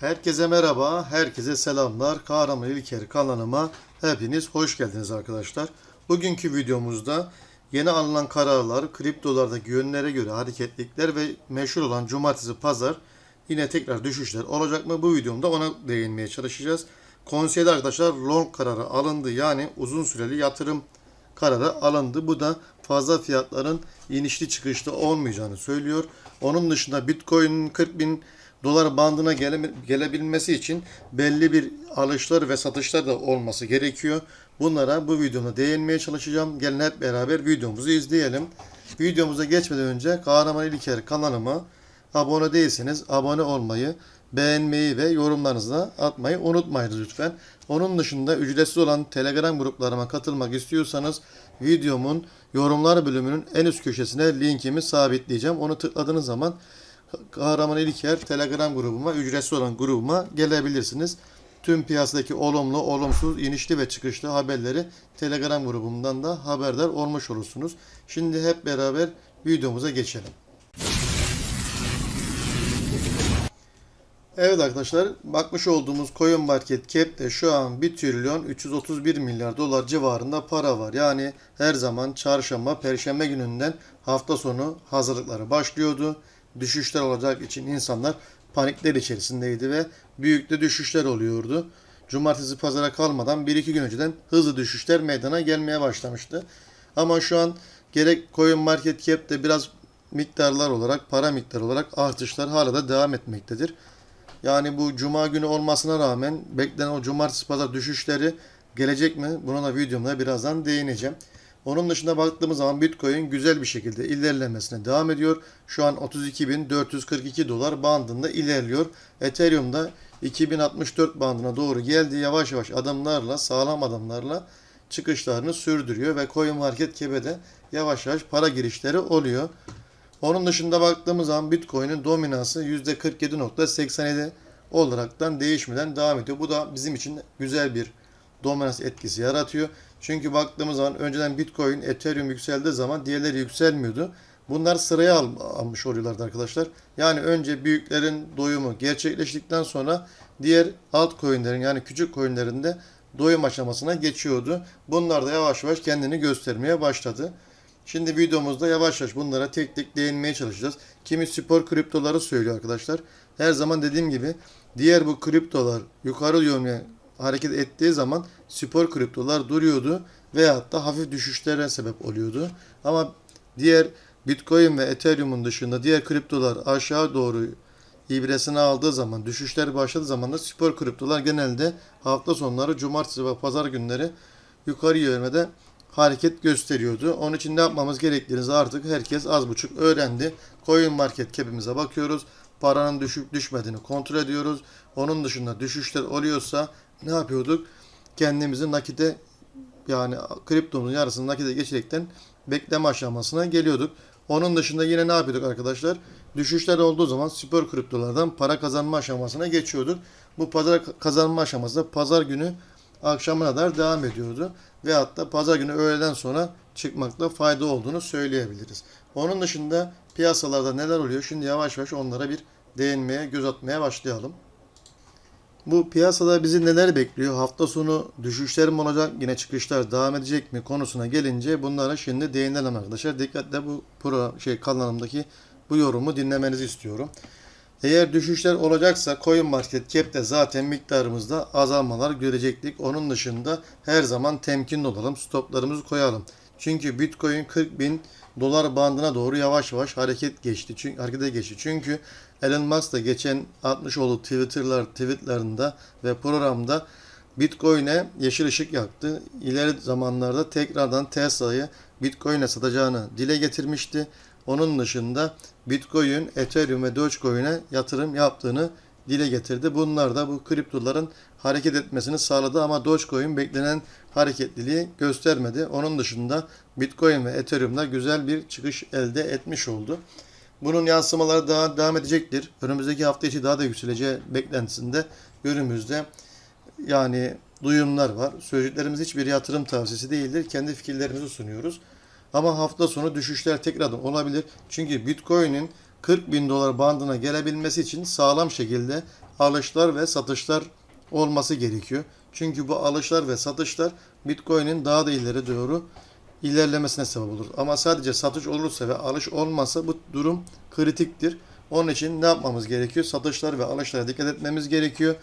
Herkese merhaba, herkese selamlar. Kahraman İlker kanalıma hepiniz hoş geldiniz arkadaşlar. Bugünkü videomuzda yeni alınan kararlar, kriptolardaki yönlere göre hareketlikler ve meşhur olan cumartesi pazar yine tekrar düşüşler olacak mı? Bu videomda ona değinmeye çalışacağız. Konseyde arkadaşlar long kararı alındı yani uzun süreli yatırım kararı alındı. Bu da fazla fiyatların inişli çıkışlı olmayacağını söylüyor. Onun dışında Bitcoin'in 40 bin dolar bandına gele, gelebilmesi için belli bir alışlar ve satışlar da olması gerekiyor. Bunlara bu videomda değinmeye çalışacağım. Gelin hep beraber videomuzu izleyelim. Videomuza geçmeden önce Kahraman İlker kanalıma abone değilseniz abone olmayı, beğenmeyi ve yorumlarınızı atmayı unutmayınız lütfen. Onun dışında ücretsiz olan Telegram gruplarıma katılmak istiyorsanız videomun yorumlar bölümünün en üst köşesine linkimi sabitleyeceğim. Onu tıkladığınız zaman Kahraman İlker Telegram grubuma, ücretsiz olan grubuma gelebilirsiniz. Tüm piyasadaki olumlu, olumsuz, inişli ve çıkışlı haberleri Telegram grubumdan da haberdar olmuş olursunuz. Şimdi hep beraber videomuza geçelim. Evet arkadaşlar bakmış olduğumuz Coin Market Cap'te şu an 1 trilyon 331 milyar dolar civarında para var. Yani her zaman çarşamba, perşembe gününden hafta sonu hazırlıkları başlıyordu. Düşüşler olacak için insanlar panikler içerisindeydi ve büyük de düşüşler oluyordu. Cumartesi pazara kalmadan 1-2 gün önceden hızlı düşüşler meydana gelmeye başlamıştı. Ama şu an gerek Coin Market Cap'te biraz miktarlar olarak, para miktarı olarak artışlar hala da devam etmektedir. Yani bu cuma günü olmasına rağmen beklenen o cumartesi pazar düşüşleri gelecek mi? Buna da videomda birazdan değineceğim. Onun dışında baktığımız zaman Bitcoin güzel bir şekilde ilerlemesine devam ediyor. Şu an 32.442 dolar bandında ilerliyor. Ethereum da 2064 bandına doğru geldi. Yavaş yavaş adımlarla, sağlam adımlarla çıkışlarını sürdürüyor ve Coin Market Cap'e yavaş yavaş para girişleri oluyor. Onun dışında baktığımız zaman Bitcoin'in dominansı %47.87 olaraktan değişmeden devam ediyor. Bu da bizim için güzel bir dominans etkisi yaratıyor. Çünkü baktığımız zaman önceden Bitcoin, Ethereum yükseldiği zaman diğerleri yükselmiyordu. Bunlar sıraya al, almış oluyorlardı arkadaşlar. Yani önce büyüklerin doyumu gerçekleştikten sonra diğer altcoin'lerin yani küçük coin'lerin de doyum aşamasına geçiyordu. Bunlar da yavaş yavaş kendini göstermeye başladı. Şimdi videomuzda yavaş yavaş bunlara tek tek değinmeye çalışacağız. Kimi spor kriptoları söylüyor arkadaşlar. Her zaman dediğim gibi diğer bu kriptolar yukarı yönlü hareket ettiği zaman spor kriptolar duruyordu veyahut da hafif düşüşlere sebep oluyordu. Ama diğer Bitcoin ve Ethereum'un dışında diğer kriptolar aşağı doğru ibresini aldığı zaman, düşüşler başladığı zaman da spor kriptolar genelde hafta sonları, cumartesi ve pazar günleri yukarı yönde hareket gösteriyordu. Onun için ne yapmamız gerektiğini artık herkes az buçuk öğrendi. Coin Market Cap'imize bakıyoruz. Paranın düşüp düşmediğini kontrol ediyoruz. Onun dışında düşüşler oluyorsa ne yapıyorduk? Kendimizi nakite yani kriptomuzun yarısını nakite geçirekten bekleme aşamasına geliyorduk. Onun dışında yine ne yapıyorduk arkadaşlar? Düşüşler olduğu zaman spor kriptolardan para kazanma aşamasına geçiyorduk. Bu pazar kazanma aşaması da pazar günü akşamına kadar devam ediyordu. Ve hatta pazar günü öğleden sonra çıkmakta fayda olduğunu söyleyebiliriz. Onun dışında piyasalarda neler oluyor? Şimdi yavaş yavaş onlara bir değinmeye, göz atmaya başlayalım. Bu piyasada bizi neler bekliyor? Hafta sonu düşüşler mi olacak? Yine çıkışlar devam edecek mi? Konusuna gelince bunlara şimdi değinelim arkadaşlar. Dikkatle bu pro şey kanalımdaki bu yorumu dinlemenizi istiyorum. Eğer düşüşler olacaksa Coin Market Cap'te zaten miktarımızda azalmalar görecektik. Onun dışında her zaman temkinli olalım. Stoplarımızı koyalım. Çünkü Bitcoin 40 bin dolar bandına doğru yavaş yavaş hareket geçti. Çünkü harekete geçti. Çünkü Elon Musk da geçen atmış olduğu Twitter'lar, tweetlerinde ve programda Bitcoin'e yeşil ışık yaktı. İleri zamanlarda tekrardan Tesla'yı Bitcoin'e satacağını dile getirmişti. Onun dışında Bitcoin, Ethereum ve Dogecoin'e yatırım yaptığını dile getirdi. Bunlar da bu kriptoların hareket etmesini sağladı ama Dogecoin beklenen hareketliliği göstermedi. Onun dışında Bitcoin ve Ethereum'da güzel bir çıkış elde etmiş oldu. Bunun yansımaları daha devam edecektir. Önümüzdeki hafta içi daha da yükseleceği beklentisinde günümüzde yani duyumlar var. Söyleyeceklerimiz hiçbir yatırım tavsiyesi değildir. Kendi fikirlerimizi sunuyoruz. Ama hafta sonu düşüşler tekrardan olabilir. Çünkü Bitcoin'in 40 bin dolar bandına gelebilmesi için sağlam şekilde alışlar ve satışlar olması gerekiyor. Çünkü bu alışlar ve satışlar Bitcoin'in daha da ileri doğru ilerlemesine sebep olur. Ama sadece satış olursa ve alış olmazsa bu durum kritiktir. Onun için ne yapmamız gerekiyor? Satışlar ve alışlara dikkat etmemiz gerekiyor.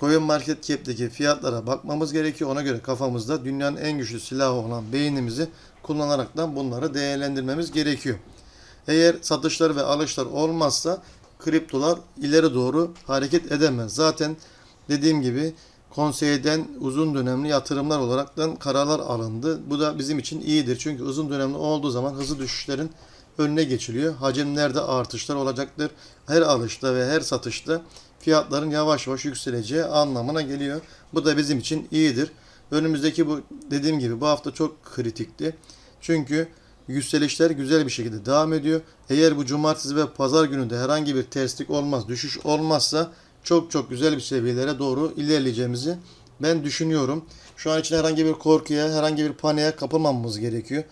Coin Market Cap'teki fiyatlara bakmamız gerekiyor. Ona göre kafamızda dünyanın en güçlü silahı olan beynimizi kullanaraktan bunları değerlendirmemiz gerekiyor. Eğer satışlar ve alışlar olmazsa kriptolar ileri doğru hareket edemez. Zaten dediğim gibi konseyden uzun dönemli yatırımlar olaraktan kararlar alındı. Bu da bizim için iyidir. Çünkü uzun dönemli olduğu zaman hızlı düşüşlerin önüne geçiliyor. Hacimlerde artışlar olacaktır. Her alışta ve her satışta fiyatların yavaş yavaş yükseleceği anlamına geliyor. Bu da bizim için iyidir. Önümüzdeki bu dediğim gibi bu hafta çok kritikti. Çünkü yükselişler güzel bir şekilde devam ediyor. Eğer bu cumartesi ve pazar günü de herhangi bir terslik olmaz, düşüş olmazsa çok çok güzel bir seviyelere doğru ilerleyeceğimizi ben düşünüyorum. Şu an için herhangi bir korkuya, herhangi bir paniğe kapılmamamız gerekiyor.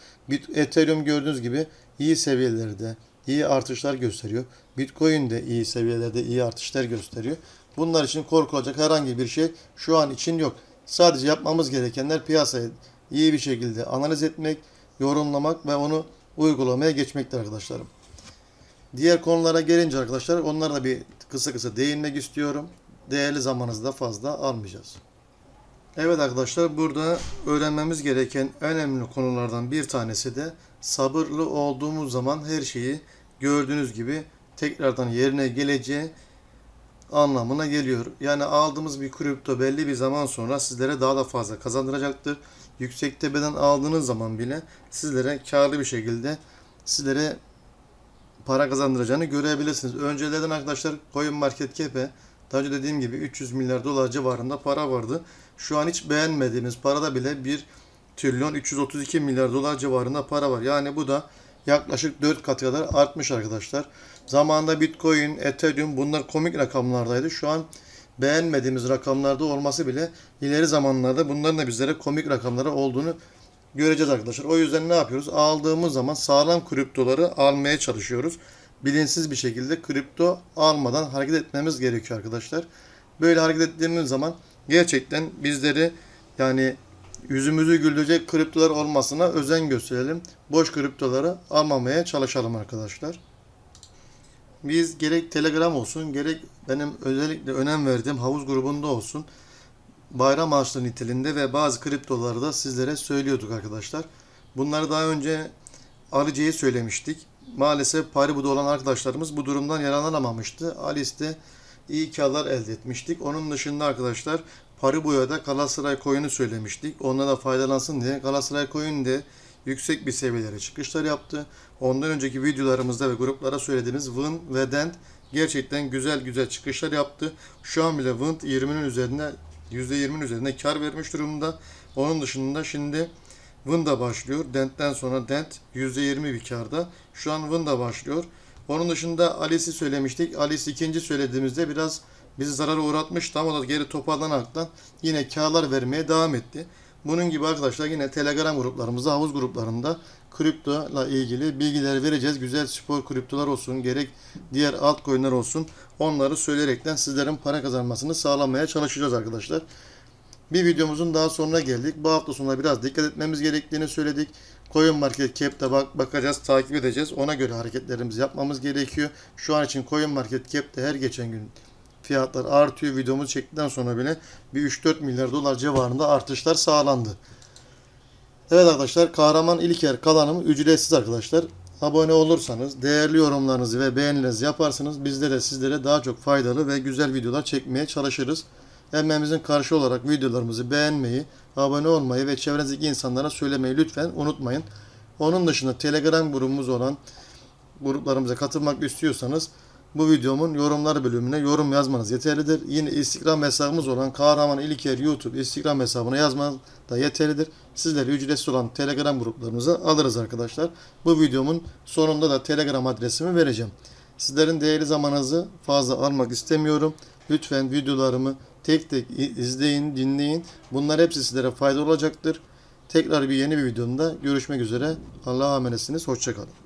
Ethereum gördüğünüz gibi iyi seviyelerde, iyi artışlar gösteriyor. Bitcoin de iyi seviyelerde iyi artışlar gösteriyor. Bunlar için korkulacak herhangi bir şey şu an için yok. Sadece yapmamız gerekenler piyasayı iyi bir şekilde analiz etmek, yorumlamak ve onu uygulamaya geçmektir arkadaşlarım. Diğer konulara gelince arkadaşlar onlara da bir kısa kısa değinmek istiyorum. Değerli zamanınızı da fazla almayacağız. Evet arkadaşlar burada öğrenmemiz gereken önemli konulardan bir tanesi de sabırlı olduğumuz zaman her şeyi gördüğünüz gibi tekrardan yerine geleceği anlamına geliyor. Yani aldığımız bir kripto belli bir zaman sonra sizlere daha da fazla kazandıracaktır. Yüksek tepeden aldığınız zaman bile sizlere karlı bir şekilde sizlere para kazandıracağını görebilirsiniz. Öncelerden arkadaşlar Coin Market Cap'e daha önce dediğim gibi 300 milyar dolar civarında para vardı. Şu an hiç beğenmediğimiz parada bile 1 trilyon 332 milyar dolar civarında para var. Yani bu da yaklaşık 4 kat kadar artmış arkadaşlar. Zamanında Bitcoin, Ethereum bunlar komik rakamlardaydı. Şu an beğenmediğimiz rakamlarda olması bile ileri zamanlarda bunların da bizlere komik rakamları olduğunu göreceğiz arkadaşlar. O yüzden ne yapıyoruz? Aldığımız zaman sağlam kriptoları almaya çalışıyoruz. Bilinçsiz bir şekilde kripto almadan hareket etmemiz gerekiyor arkadaşlar. Böyle hareket ettiğimiz zaman gerçekten bizleri yani yüzümüzü güldürecek kriptolar olmasına özen gösterelim. Boş kriptoları almamaya çalışalım arkadaşlar. Biz gerek Telegram olsun gerek benim özellikle önem verdiğim havuz grubunda olsun bayram ağaçları niteliğinde ve bazı kriptoları da sizlere söylüyorduk arkadaşlar. Bunları daha önce Alice'ye söylemiştik. Maalesef Paribu'da olan arkadaşlarımız bu durumdan yararlanamamıştı. Alice'de iyi karlar elde etmiştik. Onun dışında arkadaşlar Paribu'ya da Galatasaray Coin'i söylemiştik. Onlara da faydalansın diye Galatasaray Coin de yüksek bir seviyelere çıkışlar yaptı. Ondan önceki videolarımızda ve gruplara söylediğimiz Win ve Dent gerçekten güzel güzel çıkışlar yaptı. Şu an bile Wind 20'nin üzerinde %20'nin üzerinde kar vermiş durumda. Onun dışında şimdi Wında başlıyor. Dent'ten sonra Dent %20 bir karda. Şu an Wında başlıyor. Onun dışında Alice'i söylemiştik. Alice ikinci söylediğimizde biraz bizi zarara uğratmıştı ama o da geri toparlanaraktan yine karlar vermeye devam etti. Bunun gibi arkadaşlar yine Telegram gruplarımızda, havuz gruplarında kripto ile ilgili bilgiler vereceğiz. Güzel spor kriptolar olsun, gerek diğer altcoin'ler olsun. Onları söyleyerekten sizlerin para kazanmasını sağlamaya çalışacağız arkadaşlar. Bir videomuzun daha sonuna geldik. Bu hafta sonunda biraz dikkat etmemiz gerektiğini söyledik. Coin Market Cap'te bak bakacağız, takip edeceğiz. Ona göre hareketlerimizi yapmamız gerekiyor. Şu an için Coin Market Cap'te her geçen gün fiyatlar artıyor. Videomuzu çektikten sonra bile bir 3-4 milyar dolar civarında artışlar sağlandı. Evet arkadaşlar Kahraman İlker kanalım ücretsiz arkadaşlar. Abone olursanız, değerli yorumlarınızı ve beğenilerinizi yaparsanız bizde de sizlere daha çok faydalı ve güzel videolar çekmeye çalışırız. Emeğimizin karşı olarak videolarımızı beğenmeyi, abone olmayı ve çevrenizdeki insanlara söylemeyi lütfen unutmayın. Onun dışında Telegram grubumuz olan gruplarımıza katılmak istiyorsanız bu videomun yorumlar bölümüne yorum yazmanız yeterlidir. Yine Instagram hesabımız olan Kahraman İlker YouTube Instagram hesabına yazmanız da yeterlidir. Sizleri ücretsiz olan Telegram gruplarımıza alırız arkadaşlar. Bu videomun sonunda da Telegram adresimi vereceğim. Sizlerin değerli zamanınızı fazla almak istemiyorum. Lütfen videolarımı tek tek izleyin, dinleyin. Bunlar hepsi sizlere faydalı olacaktır. Tekrar bir yeni bir videomda görüşmek üzere. Allah'a emanetsiniz. Hoşçakalın.